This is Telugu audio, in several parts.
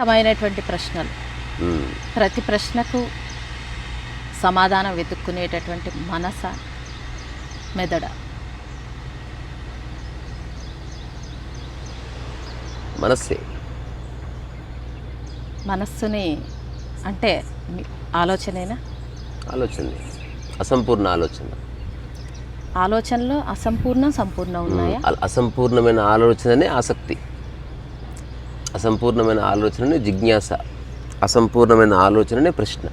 తమైనటువంటి ప్రశ్నలు. ప్రతి ప్రశ్నకు సమాధానం వెతుక్కునేటటువంటి మనస మెదడ. మనస్సే. మనస్సుని అంటే ఆలోచనేనా? ఆలోచన. అసంపూర్ణ ఆలోచన. ఆలోచనలో అసంపూర్ణం సంపూర్ణం ఉన్నాయా? అసంపూర్ణమైన ఆలోచననే ఆసక్తి. అసంపూర్ణమైన ఆలోచననే జిజ్ఞాస అసంపూర్ణమైన ఆలోచననే ప్రశ్న.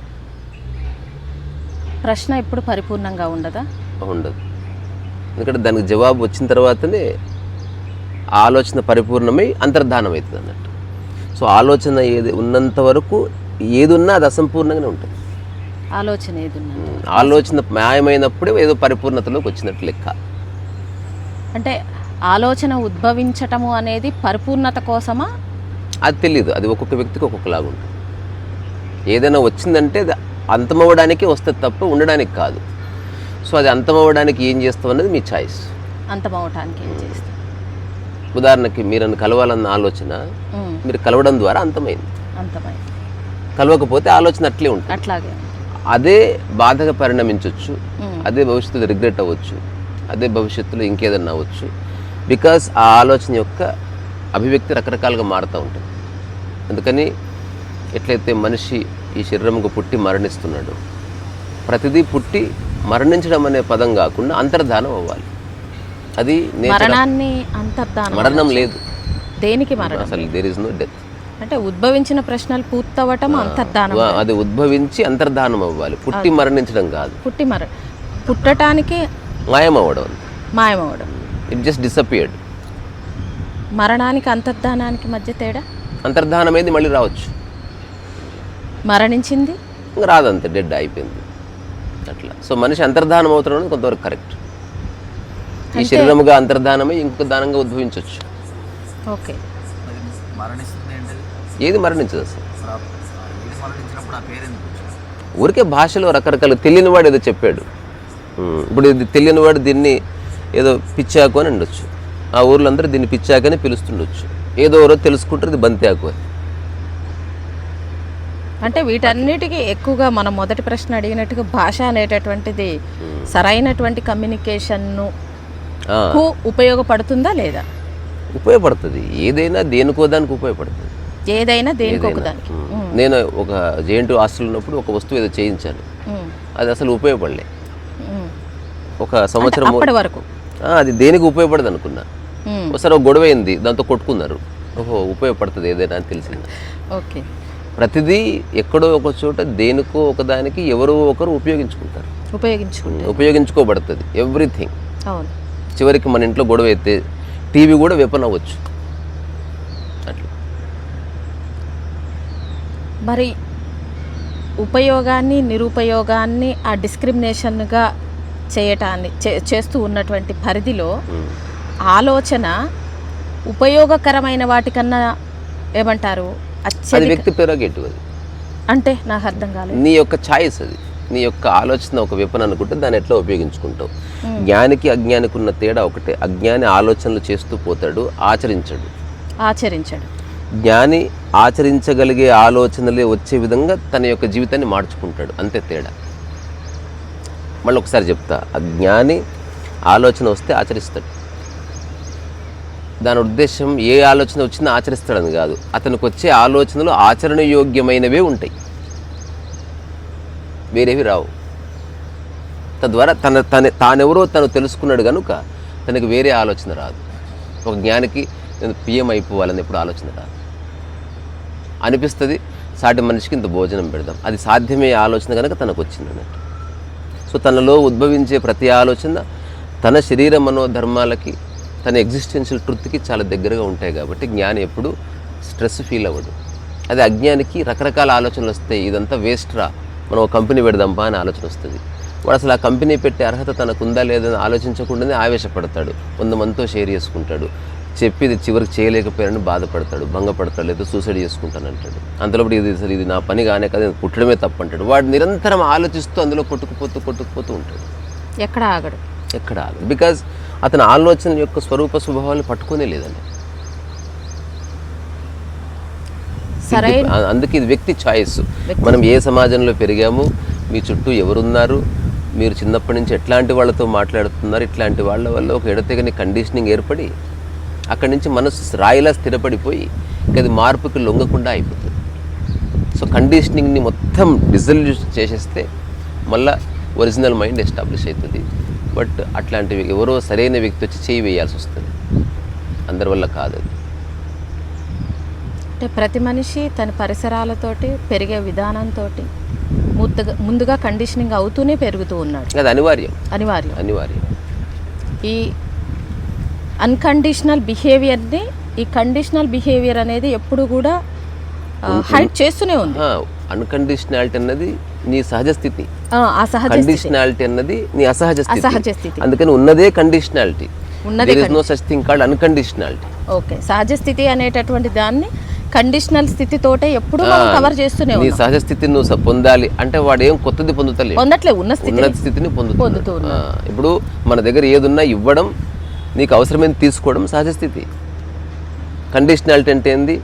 ప్రశ్న ఎప్పుడు పరిపూర్ణంగా ఉండదా? ఉండదు. ఎందుకంటే దానికి జవాబు వచ్చిన తర్వాతనే ఆలోచన పరిపూర్ణమై అంతర్ధానం అవుతుంది అన్నట్టు. సో ఆలోచన ఏది ఉన్నంత వరకు ఏది ఉన్నా అది అసంపూర్ణంగానే ఉంటుంది. ఆలోచన ఆలోచన న్యాయమైనప్పుడే ఏదో పరిపూర్ణతలోకి వచ్చినట్టు లెక్క. అంటే ఆలోచన ఉద్భవించటము అనేది పరిపూర్ణత కోసమా? అది తెలియదు అది ఒక్కొక్క వ్యక్తికి ఒక్కొక్కలాగా ఉంటుంది. ఏదైనా వచ్చిందంటే అది అంతమవ్వడానికి వస్తుంది తప్ప ఉండడానికి కాదు. సో అది అంతమవ్వడానికి ఏం చేస్తాం అనేది మీ ఛాయిస్. అంతమవటానికి ఏం చేస్తాం ఉదాహరణకి మీరు నన్ను కలవాలన్న ఆలోచన మీరు కలవడం ద్వారా అంతమైంది. అంతమై కలవకపోతే ఆలోచన అట్లే ఉంటుంది. అట్లాగే. అదే బాధగా పరిణమించవచ్చు అదే భవిష్యత్తులో రిగ్రెట్ అవ్వచ్చు. అదే భవిష్యత్తులో ఇంకేదన్నా అవ్వచ్చు. బికాస్ ఆ ఆలోచన యొక్క అభివ్యక్తి రకరకాలుగా మారుతూ ఉంటుంది. అందుకని ఎట్లయితే మనిషి ఈ శరీరంకు పుట్టి మరణిస్తున్నాడు ప్రతిదీ పుట్టి మరణించడం అనే పదం కాకుండా అంతర్ధానం అవ్వాలి. అది మరణాన్ని అంతర్ధానం మరణం లేదు. దేనికి మరణం? అసలు దేర్ ఇస్ నో డెత్ అంటే ఉద్భవించిన ప్రశ్నలు పూర్తవటం అంతర్ధానం అది ఉద్భవించి అంతర్ధానం అవ్వాలి. పుట్టి మరణించడం కాదు. పుట్టి మర పుట్టటానికి మాయం అవ్వడం మాయమవడం ఇట్ జస్ట్ డిసపియర్డ్ మరణానికి అంతర్ధానానికి మధ్య తేడా? అంతర్ధానం అయింది మళ్ళీ రావచ్చు. మరణించింది? ఇంకా రాదంతే డెడ్ అయిపోయింది. అట్లా. సో మనిషి అంతర్ధానం అవుతాడు అనేది కొంతవరకు కరెక్ట్ ఈ శరీరముగా అంతర్ధానమై ఇంకొక దానంగా ఉద్భవించవచ్చు ఓకే. ఏది మరణించదు అసలు? ఏది ఊరికే భాషలో రకరకాల తెలియని వాడు ఏదో చెప్పాడు. ఇప్పుడు ఇది తెలియని వాడు దీన్ని ఏదో పిచ్చాకు అని ఉండొచ్చు ఆ ఊర్లో అందరూ దీన్ని పిచ్చాకని పిలుస్తుండొచ్చు. ఏదో ఎవరో తెలుసుకుంటారు ఇది బంతి అని. అంటే వీటన్నిటికీ ఎక్కువగా మనం మొదటి ప్రశ్న అడిగినట్టుగా భాష అనేటటువంటిది సరైనటువంటి కమ్యూనికేషన్ను ఉపయోగపడుతుందా లేదా? ఉపయోగపడుతుంది. ఏదైనా దేనికో దానికి ఉపయోగపడుతుంది. ఏదైనా దేనికి. దానికి. నేను ఒక జేఎన్టీ హాస్టల్ ఉన్నప్పుడు ఒక వస్తువు ఏదో చేయించాను. అది అసలు ఉపయోగపడలే. ఒక సంవత్సరం వరకు. అది దేనికి ఉపయోగపడదు అనుకున్నా ఒకసారి ఒక గొడవ అయింది దాంతో కొట్టుకున్నారు. ఓహో ఉపయోగపడుతుంది ఏదైనా అని తెలిసింది. ఓకే. ప్రతిదీ ఎక్కడో ఒక చోట దేనికో ఒకదానికి ఎవరో ఒకరు ఉపయోగించుకుంటారు. ఉపయోగించుకుంటే ఉపయోగించుకోబడుతుంది ఎవ్రీథింగ్. అవును. చివరికి మన ఇంట్లో గొడవ అయితే టీవీ కూడా వెపన్ అవ్వచ్చు అట్లా. మరి ఉపయోగాన్ని నిరుపయోగాన్ని ఆ డిస్క్రిమినేషన్గా చేయటాన్ని చే- చేస్తూ ఉన్నటువంటి పరిధిలో. ఆలోచన ఉపయోగకరమైన వాటికన్నా ఏమంటారు? అది వ్యక్తి పెరగేటు అది అంటే నాకు అర్థం కాలేదు. నీ యొక్క ఛాయిస్ అది. నీ యొక్క ఆలోచన ఒక వెపన్ అనుకుంటే దాన్ని ఎట్లా ఉపయోగించుకుంటావు? జ్ఞానికి అజ్ఞానికి ఉన్న తేడా ఒకటే. అజ్ఞాని ఆలోచనలు చేస్తూ పోతాడు ఆచరించడు. ఆచరించడు. జ్ఞాని ఆచరించగలిగే ఆలోచనలే వచ్చే విధంగా తన యొక్క జీవితాన్ని మార్చుకుంటాడు. అంతే తేడా. మళ్ళీ ఒకసారి చెప్తా. అజ్ఞాని ఆలోచన వస్తే ఆచరిస్తాడు. దాని ఉద్దేశం ఏ ఆలోచన వచ్చినా ఆచరిస్తాడని కాదు. అతనికి వచ్చే ఆలోచనలు ఆచరణయోగ్యమైనవే ఉంటాయి. వేరేవి రావు. తద్వారా తన తన తానెవరో తను తెలుసుకున్నాడు కనుక తనకి వేరే ఆలోచన రాదు. ఒక జ్ఞానికి నేను పిఎం అయిపోవాలని ఎప్పుడు ఆలోచన రాదు. అనిపిస్తుంది సాటి మనిషికి ఇంత భోజనం పెడదాం. అది సాధ్యమే ఆలోచన కనుక తనకు వచ్చింది అన్నట్టు. సో తనలో ఉద్భవించే ప్రతి ఆలోచన తన శరీర మనోధర్మాలకి తన ఎగ్జిస్టెన్షియల్ ట్రుత్కి చాలా దగ్గరగా ఉంటాయి కాబట్టి జ్ఞాని ఎప్పుడు స్ట్రెస్ ఫీల్ అవ్వడు అది అజ్ఞానికి రకరకాల ఆలోచనలు వస్తాయి. ఇదంతా వేస్ట్ రా. మనం కంపెనీ పెడదాంపా అని ఆలోచన వస్తుంది. వాడు అసలు ఆ కంపెనీ పెట్టే అర్హత తనకు ఉందా లేదని ఆలోచించకుండానే ఆవేశపడతాడు. వంద మందితో షేర్ చేసుకుంటాడు. చెప్పి ఇది చివరికి చేయలేకపోయారని బాధపడతాడు. భంగపడతాడు లేదా సూసైడ్ చేసుకుంటానంటాడు అంతలోపు ఇది అసలు ఇది నా పని కానే కదా ఇది పుట్టడమే తప్పు అంటాడు. వాడు నిరంతరం ఆలోచిస్తూ అందులో కొట్టుకుపోతూ కొట్టుకుపోతూ ఉంటాడు. ఎక్కడ ఆగడు? ఎక్కడ ఆగదు బికాజ్ అతని ఆలోచన యొక్క స్వరూప స్వభావాలు పట్టుకునే లేదండి. అందుకే ఇది వ్యక్తి చాయిస్ మనం ఏ సమాజంలో పెరిగాము మీ చుట్టూ ఎవరున్నారు మీరు చిన్నప్పటి నుంచి ఎట్లాంటి వాళ్ళతో మాట్లాడుతున్నారు ఇట్లాంటి వాళ్ళ వల్ల ఒక ఎడతెగని కండిషనింగ్ ఏర్పడి అక్కడి నుంచి మనసు రాయిలా స్థిరపడిపోయి అది మార్పుకి లొంగకుండా అయిపోతుంది. సో కండిషనింగ్ని మొత్తం డిజల్యూట్ చేసేస్తే మళ్ళా ఒరిజినల్ మైండ్ ఎస్టాబ్లిష్ అవుతుంది. బట్ అట్లాంటివి ఎవరో సరైన వ్యక్తి వచ్చి చేయి వేయాల్సి వస్తుంది. అందరి వల్ల కాదు అది. అంటే ప్రతి మనిషి తన పరిసరాలతోటి పెరిగే విధానంతో ముందుగా ముందుగా కండిషనింగ్ అవుతూనే పెరుగుతూ ఉన్నాడు. అది అనివార్యం. అనివార్యం. అనివార్యం. ఈ అన్కండిషనల్ బిహేవియర్ని ఈ కండిషనల్ బిహేవియర్ అనేది ఎప్పుడు కూడా హైట్ చేస్తూనే ఉంది. అన్కండిషనాలిటీ అన్నది నీ సహజ స్థితి. కండిషనాలిటీ అన్నది నీ అసహజ స్థితి. అందుకని ఉన్నదే కండిషనాలిటీ. ఉన్నదే no such thing called unconditionality okay. సహజ స్థితి అనేటటువంటి దాన్ని కండిషనల్ స్థితితోటే ఎప్పుడు మనం కవర్ చేస్తూనే నీ ఉన్నాం. సహజ స్థితిని నువ్వు పొందాలి. అంటే వాడు ఏం కొత్తది పొందుతలే పొందట్లే ఉన్న స్థితి ఉన్నత స్థితిని పొందుతూ ఇప్పుడు మన దగ్గర ఏదున్నా ఇవ్వడం నీకు అవసరమైంది తీసుకోవడం సహజ స్థితి. కండిషనాలిటీ అంటే ఏంది?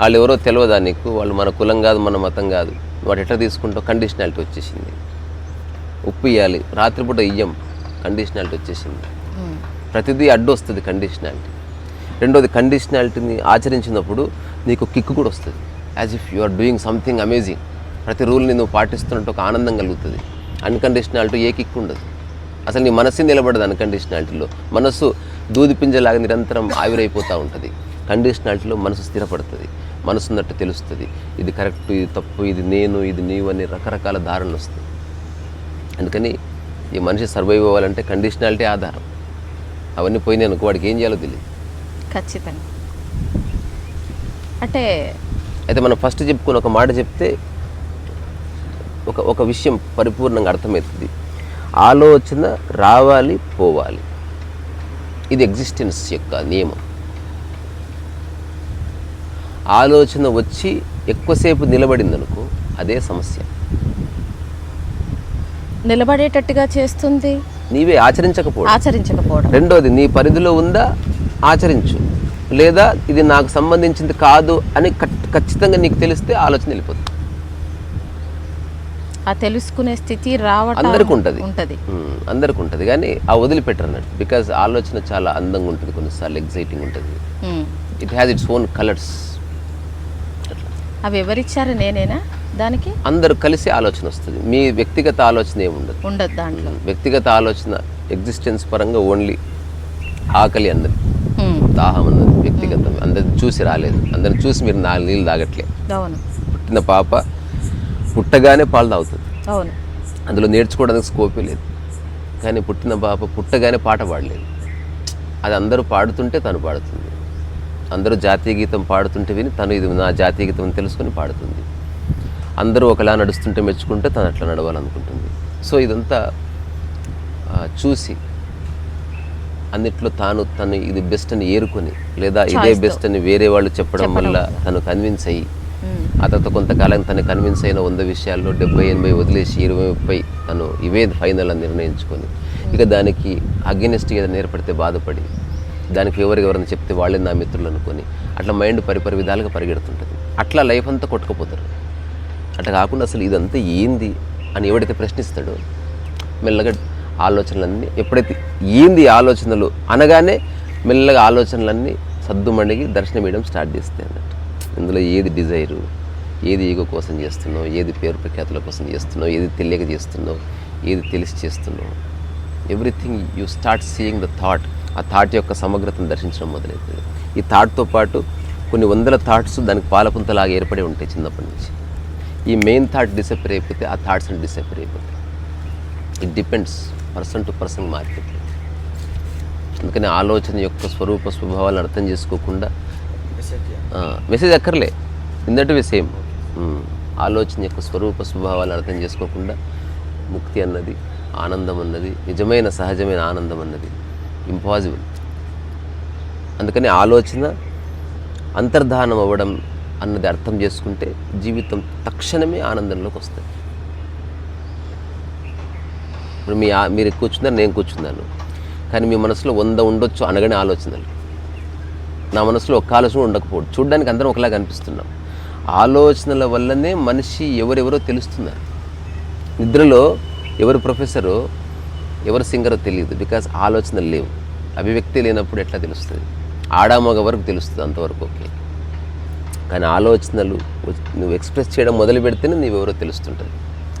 వాళ్ళు ఎవరో తెలియదా నీకు? వాళ్ళు మన కులం కాదు మన మతం కాదు. వాడు ఎట్లా తీసుకుంటావు? కండిషనాలిటీ వచ్చేసింది. ఉప్పు ఇవ్వాలి రాత్రిపూట ఇయ్యం. కండిషనాలిటీ వచ్చేసింది. ప్రతిదీ అడ్డు వస్తుంది కండిషనాలిటీ. రెండోది కండిషనాలిటీని ఆచరించినప్పుడు నీకు కిక్ కూడా వస్తుంది. As if you are doing something amazing ప్రతి రూల్ని నువ్వు పాటిస్తున్నట్టు ఒక ఆనందం కలుగుతుంది. అన్కండిషనాలిటీ ఏ కిక్ ఉండదు. అసలు నీ మనస్సు నిలబడదు అన్కండిషనాలిటీలో మనస్సు దూది పింజలాగా నిరంతరం ఆవిరైపోతూ ఉంటుంది. కండిషనాలిటీలో మనసు స్థిరపడుతుంది. మనసు ఉన్నట్టు తెలుస్తుంది. ఇది కరెక్ట్ ఇది తప్పు ఇది నేను ఇది నీవు అనే రకరకాల ధారణలు వస్తాయి. అందుకని ఈ మనిషి సర్వైవ్ అవ్వాలంటే కండిషనాలిటీ ఆధారం. అవన్నీ పోయినాయి అనుకో వాడికి ఏం చేయాలో తెలియదు ఖచ్చితంగా. అంటే అయితే మనం ఫస్ట్ చెప్పుకుని ఒక మాట చెప్తే ఒక ఒక విషయం పరిపూర్ణంగా అర్థమవుతుంది. ఆలోచన రావాలి పోవాలి. ఇది ఎగ్జిస్టెన్స్ యొక్క నియమం. ఆలోచన వచ్చి ఎక్కువసేపు నిలబడింది అనుకో అదే సమస్య. నిలబడేటట్టుగా చేస్తుంది. నీవే ఆచరించకపోవడం. ఆచరించకపోవడం. రెండోది నీ పరిధిలో ఉందా ఆచరించు. లేదా ఇది నాకు సంబంధించింది కాదు అని ఖచ్- ఖచ్చితంగా నీకు తెలిస్తే ఆలోచన వెళ్ళిపోతుంది. ఆ తెలుసుకునే స్థితి రావటం అందరికీ ఉంటుంది. ఉంటది. అందరికీ ఉంటుంది. కానీ ఆ వదిలిపెట్టరు అన్నట్టు. బికాజ్ ఆలోచన చాలా అందంగా ఉంటుంది కొన్నిసార్లు ఎగ్జైటింగ్ ఉంటుంది. It has its own colours అవి ఎవరిచ్చారు నేనేనా? దానికి? అందరూ కలిసి ఆలోచన వస్తుంది. మీ వ్యక్తిగత ఆలోచన ఏమి ఉండదు ఉండదు దాంట్లో వ్యక్తిగత ఆలోచన ఎగ్జిస్టెన్స్ పరంగా ఓన్లీ ఆకలి ఉమ్. దాహం అన్నది వ్యక్తిగతం అందరిని చూసి రాలేదు. అందరిని చూసి మీరు నాలుగు నీళ్ళు తాగట్లే. పుట్టిన పాప పుట్టగానే పాలు తాగుతుంది. అవును. అందులో నేర్చుకోవడానికి స్కోపే లేదు. కానీ పుట్టిన పాప పుట్టగానే పాట పాడలేదు. అది అందరూ పాడుతుంటే తను పాడుతుంది. అందరూ జాతీయ గీతం పాడుతుంటే విని తను ఇది నా జాతీయ గీతం అని తెలుసుకొని పాడుతుంది అందరూ ఒకలా నడుస్తుంటే మెచ్చుకుంటే తను అట్లా నడవాలనుకుంటుంది సో ఇదంతా చూసి అన్నిట్లో తాను తను ఇది బెస్ట్ అని ఏరుకొని లేదా ఇదే. బెస్ట్ అని వేరే వాళ్ళు చెప్పడం వల్ల తను కన్విన్స్ అయ్యి. ఆ తర్వాత కొంతకాలం తను కన్విన్స్ అయిన వంద విషయాల్లో డెబ్బై ఎనభై వదిలేసి ఇరవై ముప్పై తను ఇవే ఫైనల్ అని నిర్ణయించుకొని ఇక దానికి అగెనిస్ట్ ఏదైనా ఏర్పడితే బాధపడి దానికి ఎవరికి ఎవరైనా చెప్తే వాళ్ళే నా మిత్రులు అనుకొని అట్లా మైండ్ పరిపరి విధాలుగా పరిగెడుతుంటుంది. అట్లా లైఫ్ అంతా కొట్టుకుపోతారు. అట్లా కాకుండా అసలు ఇదంతా ఏంది అని ఎవడైతే ప్రశ్నిస్తాడో మెల్లగా ఆలోచనలన్నీ ఎప్పుడైతే ఏంది ఆలోచనలు అనగానే మెల్లగా ఆలోచనలన్నీ సద్దుమణిగి దర్శనం వేయడం స్టార్ట్ చేస్తాయి అన్నట్టు. ఇందులో ఏది డిజైరు ఏది ఈగో కోసం చేస్తున్నావు ఏది పేరు ప్రఖ్యాతుల కోసం చేస్తున్నావు ఏది తెలియక చేస్తున్నావు ఏది తెలిసి చేస్తున్నావు everything you start seeing the thought ఆ థాట్ యొక్క సమగ్రతను దర్శించడం మొదలవుతుంది ఈ థాట్తో పాటు కొన్ని వందల థాట్స్ దానికి పాలపుంతలాగా ఏర్పడి ఉంటాయి చిన్నప్పటి నుంచి. ఈ మెయిన్ థాట్ డిసప్పర్ అయిపోతే ఆ థాట్స్ అని డిసప్పర్ అయిపోతాయి. It depends person to person మారిపోతుంది అందుకని ఆలోచన యొక్క స్వరూప స్వభావాలను అర్థం చేసుకోకుండా మెసేజ్ అక్కర్లే. ఇందటివి సేమ్ ఆలోచన యొక్క స్వరూప స్వభావాలను అర్థం చేసుకోకుండా ముక్తి అన్నది ఆనందం అన్నది నిజమైన సహజమైన ఆనందం అన్నది ఇంపాసిబుల్. అందుకని ఆలోచన అంతర్ధానం అవ్వడం అన్నది అర్థం చేసుకుంటే జీవితం తక్షణమే ఆనందంలోకి వస్తుంది. ఇప్పుడు మీ మీరు కూర్చున్నారు నేను కూర్చున్నాను. కానీ మీ మనసులో వంద ఉండొచ్చు అనగానే ఆలోచనలు. నా మనసులో ఒక్క ఆలోచన ఉండకపోవచ్చు. చూడడానికి అందరం ఒకలా కనిపిస్తున్నాం ఆలోచనల వల్లనే మనిషి ఎవరెవరో తెలుస్తున్నారు. నిద్రలో ఎవరు ప్రొఫెసరో ఎవరు సింగరో తెలియదు. బికాస్ ఆలోచనలు లేవు. అభివ్యక్తి లేనప్పుడు ఎట్లా తెలుస్తుంది? ఆడామగ వరకు తెలుస్తుంది అంతవరకు ఓకే. కానీ ఆలోచనలు నువ్వు ఎక్స్ప్రెస్ చేయడం మొదలు పెడితేనే నీవెవరో తెలుస్తుంటుంది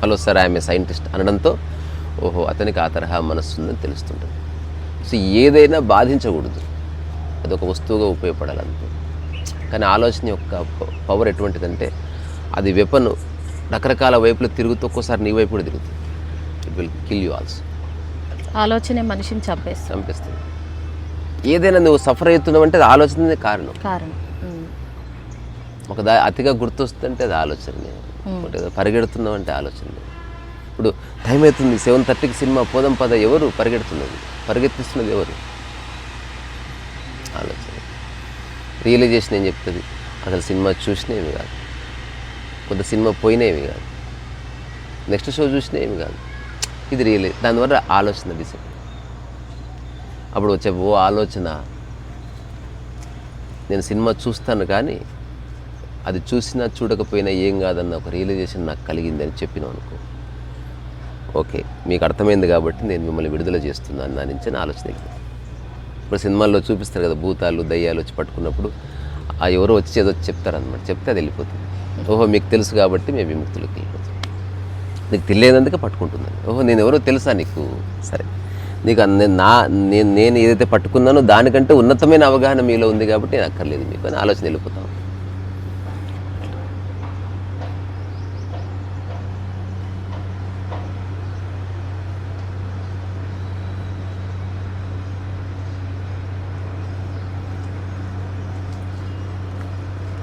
hello sir I'm a scientist అనడంతో ఓహో అతనికి ఆ తరహా మనస్సు ఉందని తెలుస్తుంటుంది సో ఏదైనా బాధించకూడదు. అదొక వస్తువుగా ఉపయోగపడాలి కానీ ఆలోచన యొక్క ప- పవర్ ఎటువంటిదంటే అది వెపన్ రకరకాల వైపులు తిరుగుతూ ఒక్కోసారి నీ వైపు కూడా తిరుగుతుంది. It will kill you also ఆలోచనే మనిషిని చంపేస్తాం చంపేస్తుంది. ఏదైనా నువ్వు సఫర్ అవుతున్నావు అంటే అది ఆలోచనే కారణం. కారణం. ఒక దా అతిగా గుర్తొస్తుందంటే అది ఆలోచనే ఒకటి ఏదో పరిగెడుతున్నావు అంటే ఆలోచనే ఇప్పుడు టైం అవుతుంది సెవెన్ థర్టీకి సినిమా పోదాం పద ఎవరు పరిగెడుతున్నది? పరిగెత్తిస్తున్నది ఎవరు? ఆలోచన. రియలైజేషన్ ఏం చెప్తుంది? అసలు సినిమా చూసినేవి కాదు. కొంత సినిమా పోయినేవి కాదు. నెక్స్ట్ షో చూసినేవి కాదు. ఇది రియలైజ్ దానివల్ల ఆలోచన విషయం అప్పుడు వచ్చే ఓ ఆలోచన. నేను సినిమా చూస్తాను కానీ అది చూసినా చూడకపోయినా ఏం కాదన్న ఒక రియలైజేషన్ నాకు కలిగిందని అని చెప్పినావు అనుకో. ఓకే మీకు అర్థమైంది కాబట్టి నేను మిమ్మల్ని విడుదల చేస్తున్నాను నా నుంచి ఆలోచన ఇప్పుడు సినిమాల్లో చూపిస్తారు కదా భూతాలు దయ్యాలు వచ్చి పట్టుకున్నప్పుడు ఆ ఎవరో వచ్చి ఏదో చెప్తారనమాట చెప్తే అది వెళ్ళిపోతుంది. ఓహో మీకు తెలుసు కాబట్టి మేము విముక్తులకి. నీకు తెలియనందుకే పట్టుకుంటుందని ఓహో నేను ఎవరో తెలుసా నీకు? సరే. నీకు నేను నా నేను నేను ఏదైతే పట్టుకున్నానో దానికంటే ఉన్నతమైన అవగాహన మీలో ఉంది కాబట్టి నేను అక్కర్లేదు మీకు. అని ఆలోచన వెళ్ళిపోతాం.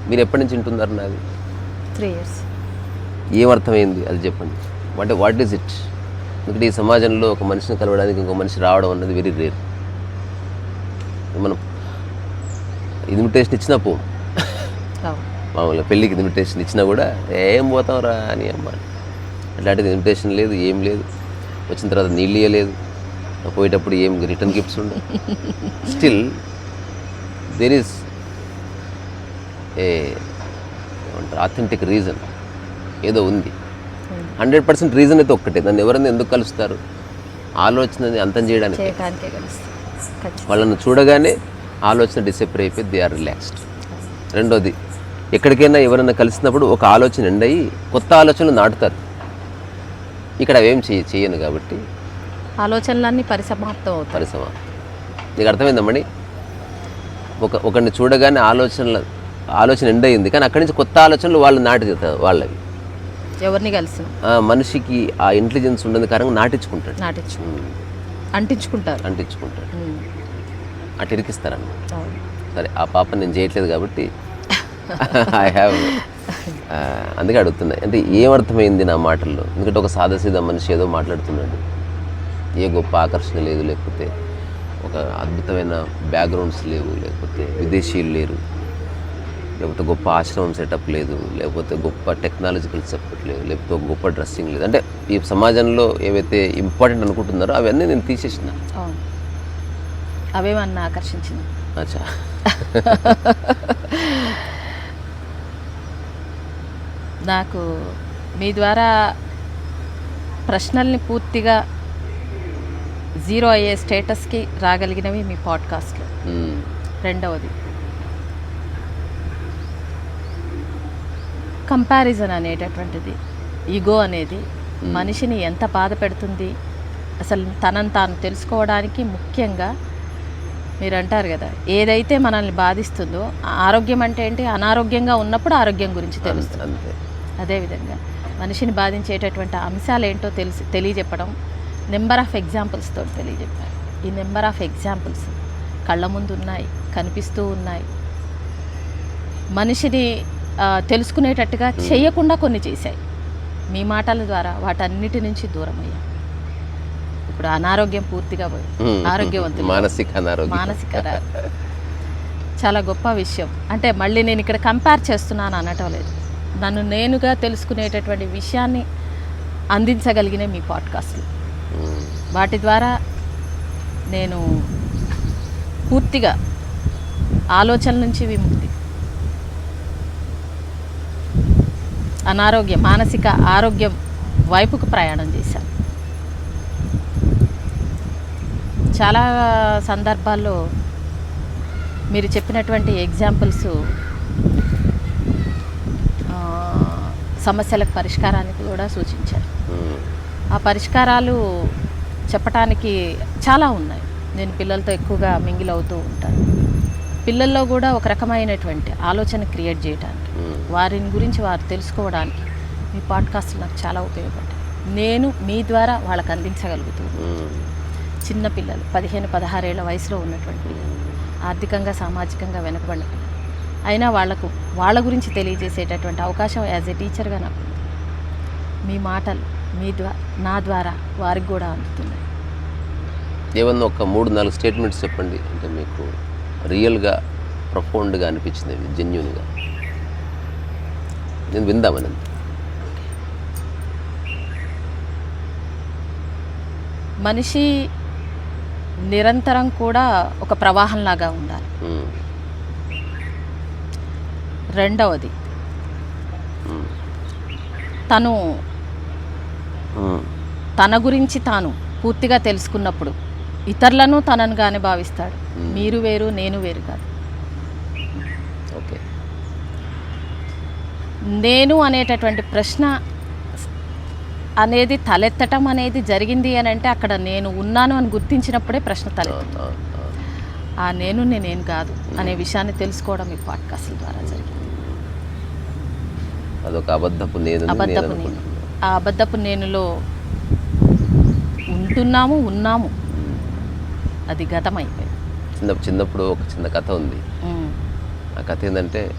మీరు ఎప్పటి నుంచి వింటున్నారు నాది? త్రీ ఇయర్స్ ఏం అర్థమైంది? అది చెప్పండి. అంటే వాట్ ఈజ్ ఇట్ ఎందుకంటే ఈ సమాజంలో ఒక మనిషిని కలవడానికి ఇంకో మనిషి రావడం అన్నది వెరీ రేర్ మనం ఇన్విటేషన్ ఇచ్చినా పో. మామూలుగా పెళ్ళికి ఇన్విటేషన్ ఇచ్చినా కూడా ఏం పోతాం రా అని అమ్మ అట్లాంటిది ఇన్విటేషన్ లేదు ఏం లేదు. వచ్చిన తర్వాత నీళ్ళు ఇవ్వలేదు పోయేటప్పుడు ఏం రిటర్న్ గిఫ్ట్స్ ఉండవు. Still there is a authentic reason ఏదో ఉంది. హండ్రెడ్ పర్సెంట్ రీజన్ అయితే ఒక్కటే. నన్ను ఎవరైనా ఎందుకు కలుస్తారు? ఆలోచనని అంతం చేయడానికి. వాళ్ళని చూడగానే ఆలోచన డిసెపర్ అయిపోయి దే ఆర్ రిలాక్స్డ్. రెండోది ఎక్కడికైనా ఎవరైనా కలిసినప్పుడు ఒక ఆలోచన ఎండ్ అయ్యి కొత్త ఆలోచనలు నాటుతారు. ఇక్కడ అవేం చేయ చేయను కాబట్టి ఆలోచనలన్నీ పరిసమాప్తం అవుతాయి. పరిశ్రమ నీకు అర్థమైందమ్మడి ఒక ఒకరిని చూడగానే ఆలోచనల ఆలోచన ఎండ్ అయింది కానీ అక్కడి నుంచి కొత్త ఆలోచనలు వాళ్ళు నాటి వాళ్ళవి. ఎవరిని కలిసిన. ఆ మనిషికి ఆ ఇంటెలిజెన్స్ ఉండని కారణంగా నాటించుకుంటాడు. నాటించు ఉమ్, అంటించుకుంటారు. అంటించుకుంటాడు. అటు ఇరికిస్తారన్నమాట. సరే ఆ పాప నేను చేయట్లేదు కాబట్టి ఐ హ్యావ్ అందుకే అడుగుతున్నా. అంటే ఏమర్థమైంది నా మాటల్లో? ఎందుకంటే ఒక సాదాసీదా మనిషి ఏదో మాట్లాడుతున్నాడు. ఏ గొప్ప ఆకర్షణ లేదు లేకపోతే ఒక అద్భుతమైన బ్యాక్గ్రౌండ్స్ లేవు లేకపోతే విదేశీయులు లేరు. లేకపోతే గొప్ప ఆశ్రమం సెటప్ లేదు లేకపోతే గొప్ప టెక్నాలజికల్ సపోర్ట్ లేదు లేకపోతే గొప్ప డ్రెస్సింగ్ లేదు. అంటే ఈ సమాజంలో ఏవైతే ఇంపార్టెంట్ అనుకుంటున్నారో అవన్నీ నేను తీసేసిన. అవేమన్నా ఆకర్షించింది అచ్చా. నాకు మీ ద్వారా ప్రశ్నల్ని పూర్తిగా జీరో అయ్యే స్టేటస్కి రాగలిగినవి మీ పాడ్కాస్ట్లో. రెండవది కంపారిజన్ అనేటటువంటిది. ఈగో అనేది మనిషిని ఎంత బాధ పెడుతుంది అసలు తనని తాను తెలుసుకోవడానికి ముఖ్యంగా మీరు అంటారు కదా ఏదైతే మనల్ని బాధిస్తుందో ఆరోగ్యం అంటే ఏంటి? అనారోగ్యంగా ఉన్నప్పుడు ఆరోగ్యం గురించి తెలుస్తుంది. అదేవిధంగా మనిషిని బాధించేటటువంటి అంశాలు ఏంటో తెలిసి తెలియజెప్పడం నెంబర్ ఆఫ్ ఎగ్జాంపుల్స్తో తెలియజెప్పారు. ఈ నెంబర్ ఆఫ్ ఎగ్జాంపుల్స్ కళ్ళ ముందు ఉన్నాయి కనిపిస్తూ ఉన్నాయి. మనిషిని తెలుసుకునేటట్టుగా చేయకుండా కొన్ని చేశాయి. మీ మాటల ద్వారా వాటన్నిటి నుంచి దూరం అయ్యాం ఇప్పుడు అనారోగ్యం పూర్తిగా పోయి. ఆరోగ్యవంతులు. మానసిక అనారోగ్యం. మానసిక చాలా గొప్ప విషయం. అంటే మళ్ళీ నేను ఇక్కడ కంపేర్ చేస్తున్నాను అనటం లేదు. నన్ను నేనుగా తెలుసుకునేటటువంటి విషయాన్ని అందించగలిగిన మీ పాడ్కాస్ట్లు. వాటి ద్వారా నేను పూర్తిగా ఆలోచన నుంచి విముక్తి. అనారోగ్యం మానసిక ఆరోగ్యం వైపుకు ప్రయాణం చేశాను. చాలా సందర్భాల్లో మీరు చెప్పినటువంటి ఎగ్జాంపుల్స్ సమస్యలకు పరిష్కారానికి కూడా సూచించారు. ఆ పరిష్కారాలు చెప్పటానికి చాలా ఉన్నాయి. నేను పిల్లలతో ఎక్కువగా మింగిల్ అవుతూ ఉంటాను. పిల్లల్లో కూడా ఒక రకమైనటువంటి ఆలోచన క్రియేట్ చేయడానికి ఉమ్, వారిని గురించి వారు తెలుసుకోవడానికి మీ పాడ్కాస్ట్లు నాకు చాలా ఉపయోగపడ్డాయి. నేను మీ ద్వారా వాళ్ళకి చిన్న పిల్లలు పదిహేను పదహారేళ్ళ వయసులో ఉన్నటువంటి పిల్లలు ఆర్థికంగా సామాజికంగా వెనుకబడిన పిల్లలు. అయినా వాళ్ళకు వాళ్ళ గురించి తెలియజేసేటటువంటి అవకాశం యాజ్ ఏ టీచర్గా నాకు. మీ మాటలు మీ ద్వారా నా ద్వారా వారికి కూడా అందుతున్నాయి. ఏమన్నా ఒక మూడు నాలుగు స్టేట్మెంట్స్ చెప్పండి. అంటే మీకు రియల్గా ప్రొఫౌండ్గా అనిపించింది జెన్యున్గా నేను విందామని. అంతే. మనిషి నిరంతరం కూడా ఒక ప్రవాహంలాగా ఉండాలి. రెండవది తను తన గురించి తాను పూర్తిగా తెలుసుకున్నప్పుడు ఇతరులను తననుగానే భావిస్తాడు. మీరు వేరు నేను వేరు కాదు ఓకే నేను అనేటటువంటి ప్రశ్న అనేది తలెత్తటం అనేది జరిగింది అని అంటే అక్కడ నేను ఉన్నాను అని గుర్తించినప్పుడే ప్రశ్న తలెత్తుంది. ఆ, నేను నేనేం కాదు అనే విషయాన్ని తెలుసుకోవడం ఈ పాడ్కాస్ట్ల ద్వారా జరిగింది. అదొక అబద్ధపు నేను అబద్ధపు నేను. ఆ అబద్ధపు నేనులో ఉంటున్నాము ఉన్నాము. అది గతమైపోయింది చిన్న చిన్నప్పుడు ఒక చిన్న కథ ఉంది. ఆ కథ ఏంటంటే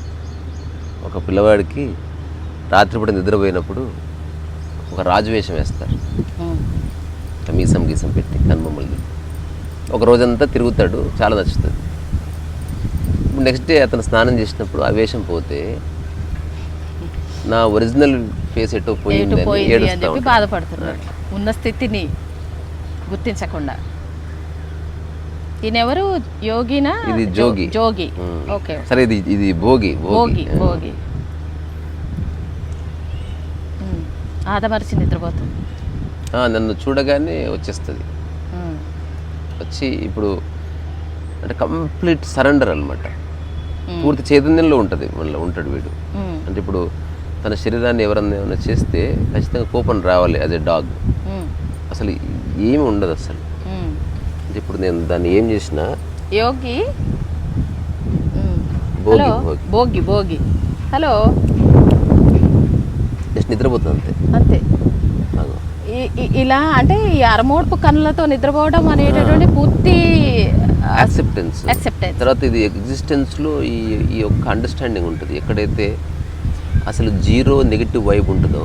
ఒక పిల్లవాడికి రాత్రిపూట నిద్రపోయినప్పుడు ఒక రాజు వేషం వేస్తారు. మీసం గీసం పెట్టి కనుబొమ్మలు ఒక రోజంతా తిరుగుతాడు చాలా నచ్చుతుంది. ఇప్పుడు నెక్స్ట్ డే అతను స్నానం చేసినప్పుడు ఆ వేషం పోతే నా ఒరిజినల్ ఫేస్ ఎటో పోయింది ఏడుస్తా ఉంటాడు. బాధపడుతున్నాడు. ఉన్న స్థితిని గుర్తించకుండా. ఈయనెవరు? యోగినా? ఇది జోగి. జోగి. ఓకే. సరే ఇది ఇది భోగి భోగి భోగి. ఆదమరిచి నిద్రపోతుంది. నన్ను చూడగానే వచ్చేస్తుంది. వచ్చి ఇప్పుడు అంటే కంప్లీట్ సరెండర్ అనమాట పూర్తి చైతన్యంలో ఉంటుంది మళ్ళీ ఉంటాడు వీడు. అంటే ఇప్పుడు తన శరీరాన్ని ఎవరన్నా ఏమైనా చేస్తే ఖచ్చితంగా కోపం రావాలి యాజ్ ఎ డాగ్ అసలు ఏమి ఉండదు అసలు. ఇప్పుడు నేను దాన్ని ఏం చేసినా యోగి. Hello Bhogi. Bhogi hello. Just నిద్రపోతుంది అంతే. అంతే. ఇలా అంటే ఈ అరమోడ్పు కన్నులతో నిద్రపోవడం అనేటటువంటి పూర్తి యాక్సెప్టెన్స్ యాక్సెప్టెన్స్ తర్వాత ఇది ఎగ్జిస్టెన్స్లో ఈ ఈ యొక్క అండర్స్టాండింగ్ ఉంటుంది. ఎక్కడైతే అసలు జీరో నెగిటివ్ వైబ్ ఉంటుందో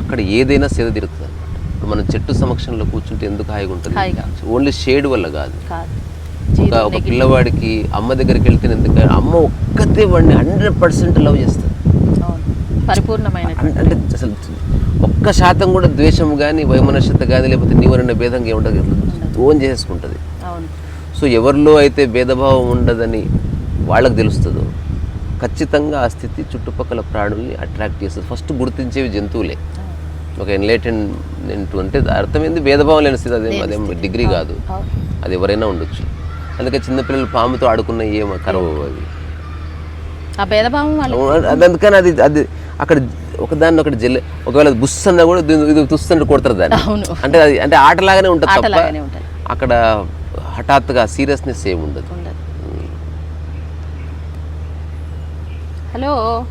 అక్కడ ఏదైనా సేద అనమాట ఇప్పుడు మనం చెట్టు సమక్షంలో కూర్చుంటే ఎందుకు హాయిగా ఉంటుంది. ఓన్లీ షేడ్ వల్ల కాదు. ఒక పిల్లవాడికి అమ్మ దగ్గరికి వెళ్తే ఎందుకు అమ్మ ఒక్కతే వాడిని హండ్రెడ్ పర్సెంట్ లవ్ చేస్తుంది. పరిపూర్ణమైన అంటే అసలు ఒక్క శాతం కూడా ద్వేషం కానీ వైమనస్యత కానీ లేకపోతే నీవరన్న భేదంగా ఏముంటుంది ఓన్ చేసుకుంటుంది. సో ఎవరిలో అయితే భేదభావం ఉండదని వాళ్ళకి తెలుస్తుందో ఖచ్చితంగా ఆ స్థితి చుట్టుపక్కల ప్రాణుల్ని అట్రాక్ట్ చేస్తుంది. ఫస్ట్ గుర్తించేవి జంతువులే. ఒక ఎన్లైటెన్మెంట్ అంటే అర్థం ఏంది భేదభావం లేని స్థితి అదేం అదేం డిగ్రీ కాదు. అది ఎవరైనా ఉండొచ్చు. అందుకే చిన్నపిల్లలు పాముతో ఆడుకున్న ఏం కరవు అది. అందుకని అది అది అక్కడ ఒకదాన్ని ఒకటి జల్లి ఒకవేళ బుస్ అన్నా కూడా ఇది- తుస్తుంటే కొడతారు దాన్ని. అంటే అది అంటే ఆటలాగానే ఉంటుంది తప్ప అక్కడ హఠాత్తుగా సీరియస్నెస్ ఏమి ఉండదు. హలో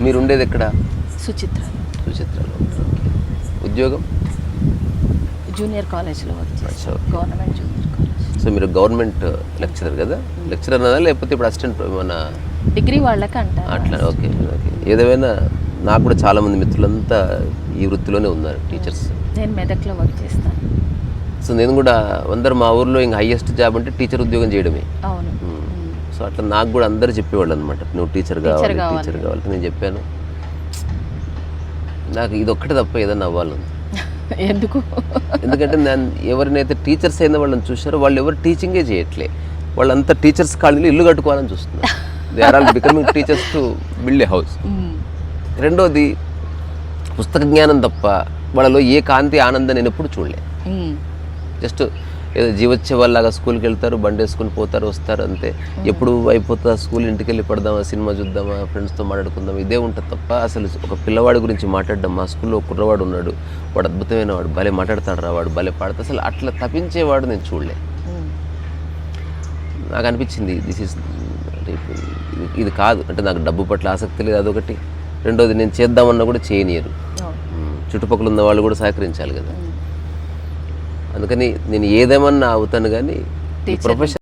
మీరు ఉండేది ఎక్కడ? సుచిత్ర. సుచిత్రలో. ఉద్యోగం? జూనియర్ కాలేజ్లో గవర్నమెంట్ జూనియర్ కాలేజ్. సో మీరు గవర్నమెంట్ లెక్చరర్ కదా? లెక్చరర్ అన్నదా లేకపోతే ఇప్పుడు అసిస్టెంట్ మన డిగ్రీ వాళ్ళకి అంటారు. అట్లా ఓకే ఓకే. ఏదేమైనా నాకు కూడా చాలామంది మిత్రులంతా ఈ వృత్తిలోనే ఉన్నారు టీచర్స్. నేను మెదక్లో వర్క్ చేస్తాను. సో నేను కూడా అందరు మా ఊర్లో ఇంకా హైయెస్ట్ జాబ్ అంటే టీచర్ ఉద్యోగం చేయడమే. సో అట్లా నాకు కూడా అందరు చెప్పేవాళ్ళు అనమాట నువ్వు టీచర్ కావాలి. టీచర్ కావాలి. నేను చెప్పాను. నాకు ఇది ఒక్కటే తప్ప ఏదన్నా అవ్వాలని ఎందుకు? ఎందుకంటే నేను ఎవరినైతే టీచర్స్ అయిన వాళ్ళని చూశారో వాళ్ళు ఎవరు టీచింగే చేయట్లే. వాళ్ళంతా టీచర్స్ కాలనీలో ఇల్లు కట్టుకోవాలని చూస్తున్నారు. They are all becoming teachers to build a house. రెండోది పుస్తక జ్ఞానం తప్ప వాళ్ళలో ఏ కాంతి ఆనందం నేను ఎప్పుడు చూడలే. జస్ట్ ఏదో జీవోత్సవాల్లాగా స్కూల్కి వెళ్తారు బండి వేసుకుని పోతారు వస్తారు అంతే. ఎప్పుడు అయిపోతుందా స్కూల్ ఇంటికి వెళ్ళి పడదామా సినిమా చూద్దామా ఫ్రెండ్స్తో మాట్లాడుకుందాం ఇదే ఉంటుంది తప్ప అసలు ఒక పిల్లవాడి గురించి మాట్లాడడం మా స్కూల్లో కుర్రవాడు ఉన్నాడు. వాడు అద్భుతమైన వాడు భలే మాట్లాడతాడు రా వాడు భలే పాడతా అసలు అట్లా తప్పించేవాడు నేను చూడలే. నాకు అనిపించింది దిస్ ఇస్ అంటే ఇది- కాదు. అంటే నాకు డబ్బు పట్ల ఆసక్తి లేదు అదొకటి. రెండోది నేను చేద్దామన్నా కూడా చేయనియరు. చుట్టుపక్కల ఉన్న వాళ్ళు కూడా సహకరించాలి కదా. అందుకని నేను ఏదేమన్నా అవుతాను కానీ. ప్రొఫెషన్